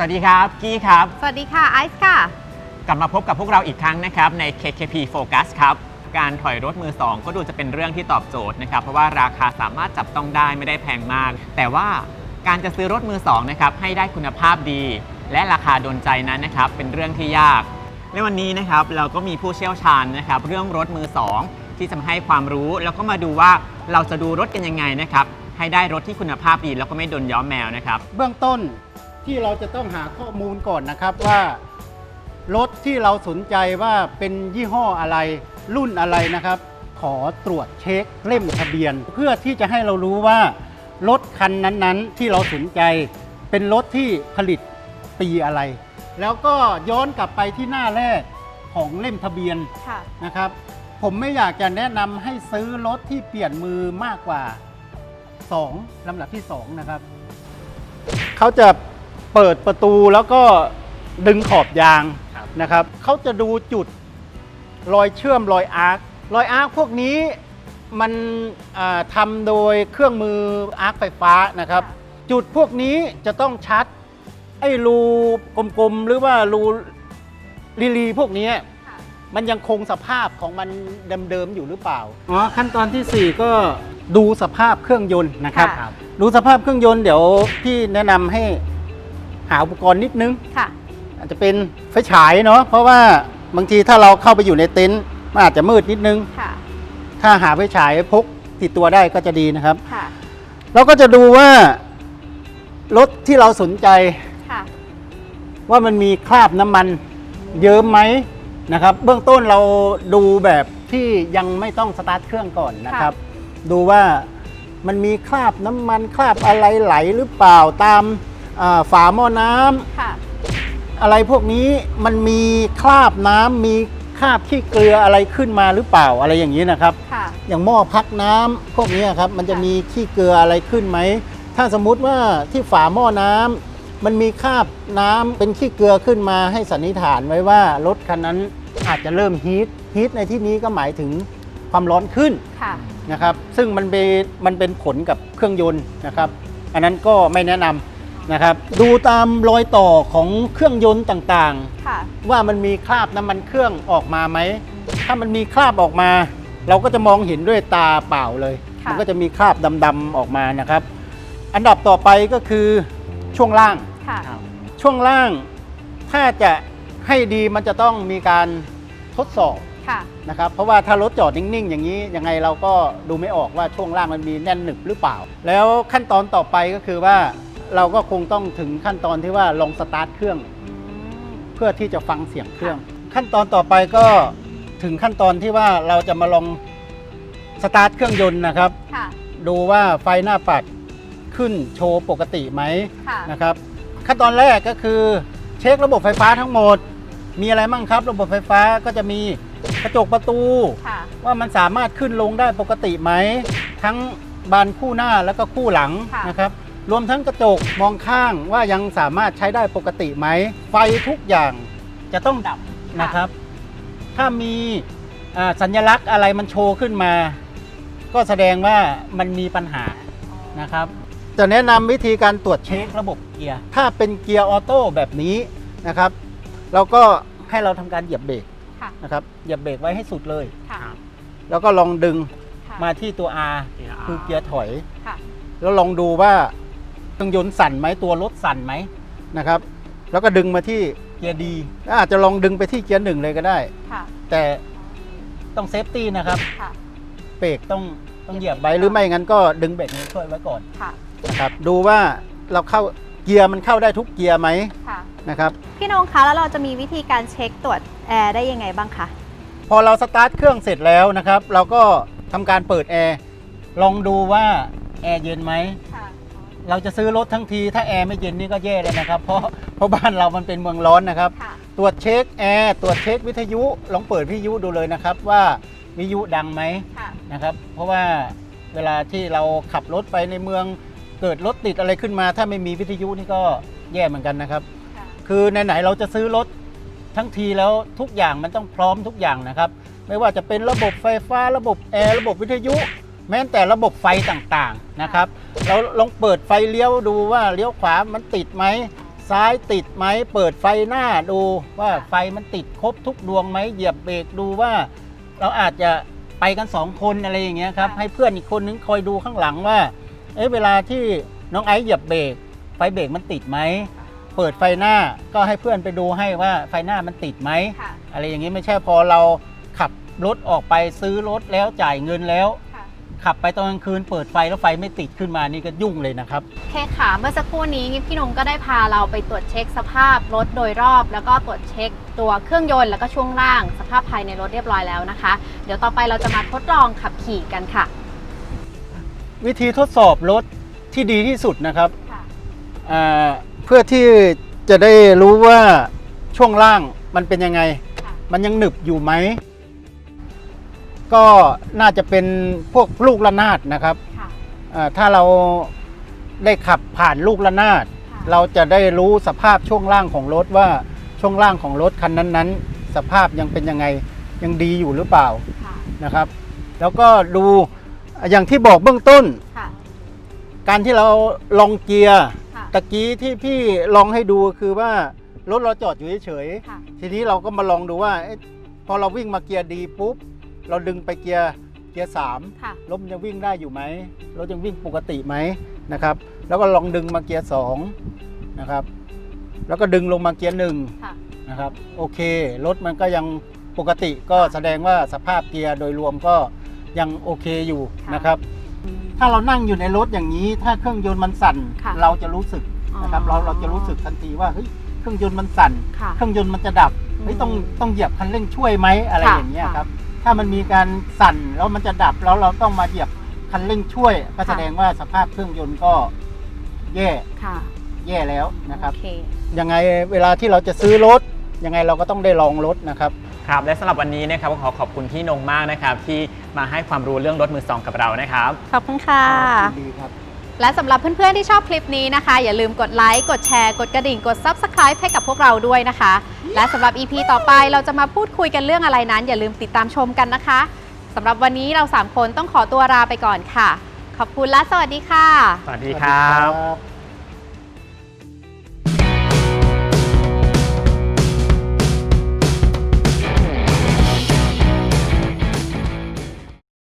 สวัสดีครับ กี้ครับ สวัสดีค่ะ ไอซ์ค่ะ กลับมาพบกับพวกเราอีกครั้งนะครับใน KKP Focus ครับ การถอยรถมือ 2 ก็ดูจะเป็นเรื่องที่ตอบโจทย์นะครับ เพราะว่าราคาสามารถจับต้องได้ไม่ได้แพงมาก แต่ว่าการจะซื้อรถมือ 2 นะครับ ให้ได้คุณภาพดี และราคาโดนใจนั้นนะครับ เป็นเรื่องที่ยาก ในวันนี้นะครับเราก็มีผู้เชี่ยวชาญนะครับ เรื่องรถมือ 2 ที่จะมาให้ความรู้ แล้วก็มาดูว่าเราจะดูรถกันยังไงนะครับให้ได้รถที่คุณภาพดีแล้วก็ไม่โดนย้อมแมวนะครับ เบื้องต้น ที่เราจะต้องหาข้อมูลก่อนนะครับว่ารถที่เราสนใจว่าเป็นยี่ห้ออะไรรุ่นอะไรนะครับ ขอตรวจเช็คเล่มทะเบียน เพื่อที่จะให้เรารู้ว่ารถคันนั้นๆ ที่เราสนใจ เป็นรถที่ผลิตปีอะไร แล้วก็ย้อนกลับไปที่หน้าแรกของเล่มทะเบียนค่ะนะครับ ผมไม่อยากจะแนะนำให้ซื้อรถที่เปลี่ยนมือมากกว่า 2ลำดับที่ 2 นะครับ เขาจะ เปิดประตูแล้วก็ดึงขอบยางครับนะครับเขาจะดูจุดรอยเชื่อมรอยอาร์ครอยอาร์คพวกนี้มันอ่าทำโดยเครื่องมืออาร์คไฟฟ้านะครับ จุดพวกนี้จะต้องชัด ไอ้รูกลมๆ หรือว่ารูลีลีพวกนี้ค่ะมันยังคงสภาพของมันเดิมๆอยู่หรือเปล่าอ๋อขั้นตอนทีสี่4 ก็ดูสภาพเครื่องยนต์นะครับค่ะดูสภาพเครื่องยนต์เดี๋ยวพี่แนะนำให้ หาอุปกรณ์นิดนึง ค่ะ อาจจะเป็นไฟฉายเนาะเพราะว่าบางทีถ้าเราเข้าไปอยู่ในเต็นท์มันอาจจะมืดนิดนึง ค่ะ ถ้าหาไฟฉายพกติดตัวได้ก็จะดีนะครับ ค่ะ เราก็จะดูว่ารถที่เราสนใจ ค่ะ ว่ามันมีคราบน้ำมันเยิ้มไหมนะครับ เบื้องต้นเราดูแบบที่ยังไม่ต้องสตาร์ทเครื่องก่อนนะครับ ดูว่ามันมีคราบน้ำมันคราบอะไรไหลหรือเปล่าตามอ่า ฝาหม้อน้ำค่ะ อะไรพวกนี้มันมีคราบน้ำมีคราบขี้เกลืออะไรขึ้นมาหรือเปล่าอะไรอย่างนี้นะครับ ค่ะ อย่างหม้อพักน้ำพวกนี้ครับมันจะมีขี้เกลืออะไรขึ้นไหม ถ้าสมมุติว่าที่ฝาหม้อน้ำมันมีคราบน้ำเป็นขี้เกลือขึ้นมาให้สันนิษฐานไว้ว่ารถคันนั้นอาจจะเริ่มฮีทฮีทในที่นี้ก็หมายถึงความร้อนขึ้น ค่ะ นะครับซึ่งมันเป็นมันเป็นผลกับเครื่องยนต์นะครับ อันนั้นก็ไม่แนะนำ นะครับ ดูตามรอยต่อของเครื่องยนต์ต่างๆค่ะว่ามันมีคราบน้ำมันเครื่องออกมาไหม ถ้ามันมีคราบออกมา เราก็จะมองเห็นด้วยตาเปล่าเลย ค่ะ มันก็จะมีคราบดำๆออกมานะครับ อันดับต่อไปก็คือช่วงล่าง ค่ะ ช่วงล่างถ้าจะให้ดีมันจะต้องมีการทดสอบค่ะ นะครับเพราะว่าถ้ารถจอดนิ่งๆ อย่างนี้ยังไงเราก็ดูไม่ออกว่าช่วงล่างมันมีแน่นหนึบหรือเปล่า แล้วขั้นตอนต่อไปก็คือว่า เราก็คงต้องถึงขั้นตอนที่ว่าลองสตาร์ทเครื่องอืมเพื่อที่จะฟังเสียงเครื่อง ขั้นตอนต่อไปก็ถึงขั้นตอนที่ว่าเราจะมาลองสตาร์ทเครื่องยนต์นะครับ ค่ะ ดูว่าไฟหน้าปัดขึ้นโชว์ปกติไหมค่ะ นะครับ ขั้นตอนแรกก็คือเช็คระบบไฟฟ้าทั้งหมด มีอะไรบ้างครับ ระบบไฟฟ้าก็จะมีกระจกประตู ค่ะ ว่ามันสามารถขึ้นลงได้ปกติไหม ทั้งบานคู่หน้าแล้วก็คู่หลังค่ะ นะครับ รวมทั้งกระจกมองข้างว่ายังสามารถใช้ได้ปกติไหม ไฟทุกอย่างจะต้องดับนะครับ ถ้ามีอ่าสัญลักษณ์อะไรมันโชว์ขึ้นมา ก็แสดงว่ามันมีปัญหานะครับ จะแนะนำวิธีการตรวจเช็คระบบเกียร์ ถ้าเป็นเกียร์ออโต้แบบนี้นะครับเราก็ให้เราทำการเหยียบเบรกค่ะนะครับเหยียบเบรกไว้ให้สุดเลยค่ะแล้วก็ลองดึงค่ะมาที่ตัว R คือเกียร์ถอยค่ะแล้วลองดูว่า เครื่องยนต์สั่นไหมตัวรถสั่นไหมนะครับ แล้วก็ดึงมาที่เกียร์ดีอาจจะลองดึงไปที่เกียร์หนึ่งเลยก็ได้ ค่ะ แต่ต้องเซฟตี้นะครับค่ะ เบรกต้องต้องเหยียบไว้หรือไม่งั้นก็ดึงเบรกนี้ช่วยไว้ก่อนค่ะ นะครับดูว่าเราเข้าเกียร์มันเข้าได้ทุกเกียร์ไหมค่ะ นะครับ พี่นงคะแล้วเราจะมีวิธีการเช็คตรวจแอร์ได้ยังไงบ้างคะ พอเราสตาร์ทเครื่องเสร็จแล้วนะครับ เราก็ทำการเปิดแอร์ลองดูว่าแอร์เย็นไหม ค่ะ เราจะซื้อรถทั้งทีถ้าแอร์ไม่เย็นนี่ก็แย่เลยนะครับเพราะเพราะบ้านเรามันเป็นเมืองร้อนนะครับ ค่ะ ตรวจเช็คแอร์ตรวจเช็ควิทยุลองเปิดวิทยุดูเลยนะครับ ว่าวิทยุดังไหมค่ะ นะครับ เพราะว่าเวลาที่เราขับรถไปในเมืองเกิดรถติดอะไรขึ้นมา ถ้าไม่มีวิทยุนี่ก็แย่เหมือนกันนะครับ ค่ะ คือไหนๆเราจะซื้อรถทั้งทีแล้วทุกอย่างมันต้องพร้อมทุกอย่างนะครับ ไม่ว่าจะเป็นระบบไฟฟ้าระบบแอร์ระบบวิทยุ แม้แต่ระบบไฟต่างๆนะครับ เราลองเปิดไฟเลี้ยวดูว่าเลี้ยวขวามันติดไหม ซ้ายติดไหม เปิดไฟหน้าดูว่าไฟมันติดครบทุกดวงไหมเหยียบเบรกดูว่า เราอาจจะไปกันสองคนอะไรอย่างเงี้ยครับค่ะให้เพื่อนอีกคนนึงคอยดูข้างหลังว่าเอ๊ะเวลาที่น้องไอซ์เหยียบเบรกไฟเบรกมันติดไหมเปิดไฟหน้าก็ให้เพื่อนไปดูให้ว่าไฟหน้ามันติดไหมค่ะอะไรอย่างนี้ไม่ใช่พอเราขับรถออกไปซื้อรถแล้วจ่ายเงินแล้วค่ะ ขับไปตอนกลางคืนเปิดไฟแล้วไฟไม่ติดขึ้นมานี่ก็ยุ่งเลยนะครับโอเคค่ะเมื่อสักครู่นี้พี่นงก็ได้พาเราไปตรวจเช็คสภาพรถโดยรอบ แล้วก็ตรวจเช็คตัวเครื่องยนต์แล้วก็ช่วงล่าง สภาพภายในรถเรียบร้อยแล้วนะคะ เดี๋ยวต่อไปเราจะมาทดลองขับขี่กันค่ะ วิธีทดสอบรถที่ดีที่สุดนะครับค่ะ อ่าเพื่อที่จะได้รู้ว่าช่วงล่างมันเป็นยังไง ค่ะ มันยังหนึบอยู่ไหม ก็น่าจะเป็นพวกลูกระนาดนะครับค่ะ อ่าถ้าเราได้ขับผ่านลูกระนาด ค่ะเราจะได้รู้สภาพช่วงล่างของรถว่าช่วงล่างของรถคันนั้นๆ สภาพยังเป็นยังไงยังดีอยู่หรือเปล่าค่ะนะครับ แล้วก็ดูอย่างที่บอกเบื้องต้น ค่ะการที่เราลองเกียร์ค่ะตะกี้ที่พี่ลองให้ดูคือว่ารถเราจอดอยู่เฉยค่ะๆทีนี้เราก็มาลองดูว่าเอ๊ะพอเราวิ่งมาเกียร์ดีปุ๊บ เราดึงไปเกียร์เกียร์สามค่ะ รถมันยังวิ่งได้อยู่ไหมรถยังวิ่งปกติไหมนะครับ แล้วก็ลองดึงมาเกียร์สองนะครับ แล้วก็ดึงลงมาเกียร์หนึ่งค่ะ นะครับ โอเค รถมันก็ยังปกติก็แสดงว่าสภาพเกียร์โดยรวมก็ยังโอเคอยู่ค่ะนะครับ ถ้าเรานั่งอยู่ในรถอย่างนี้ ถ้าเครื่องยนต์มันสั่น ค่ะ เราจะรู้สึกนะครับอ๋อเราเราจะรู้สึกทันทีว่าเฮ้ยเครื่องยนต์มันสั่น ค่ะ เครื่องยนต์มันจะดับเฮ้ยต้องอืมต้องเหยียบคันเร่งช่วยไหมอะไรค่ะอย่างเงี้ยค่ะ ครับ ถ้ามันมีการสั่นแล้วมันจะดับแล้วเราต้องมาเหยียบคันเร่งช่วย ก็แสดงว่าสภาพเครื่องยนต์ก็แย่ค่ะแย่แล้วนะครับ โอเคยังไงเวลาที่เราจะซื้อรถ ยังไงเราก็ต้องได้ลองรถนะครับ ครับ และสำหรับวันนี้นะครับก็ขอขอบคุณพี่นงมากนะครับ ที่มาให้ความรู้เรื่องรถมือสองกับเรานะครับ ขอบคุณค่ะ ดีครับ และสำหรับเพื่อนๆที่ชอบคลิปนี้นะคะ อย่าลืมกดไลค์ กดแชร์ กดกระดิ่ง กด Subscribe ให้กับพวกเราด้วยนะคะ และสำหรับ EP ต่อไปเราจะมาพูดคุยกันเรื่องอะไรนั้น อย่าลืมติดตามชมกันนะคะสำหรับวันนี้เรา 3 คนต้องขอตัวลาไปก่อนค่ะ ขอบคุณและสวัสดีค่ะ สวัสดีครับสวัสดีครับ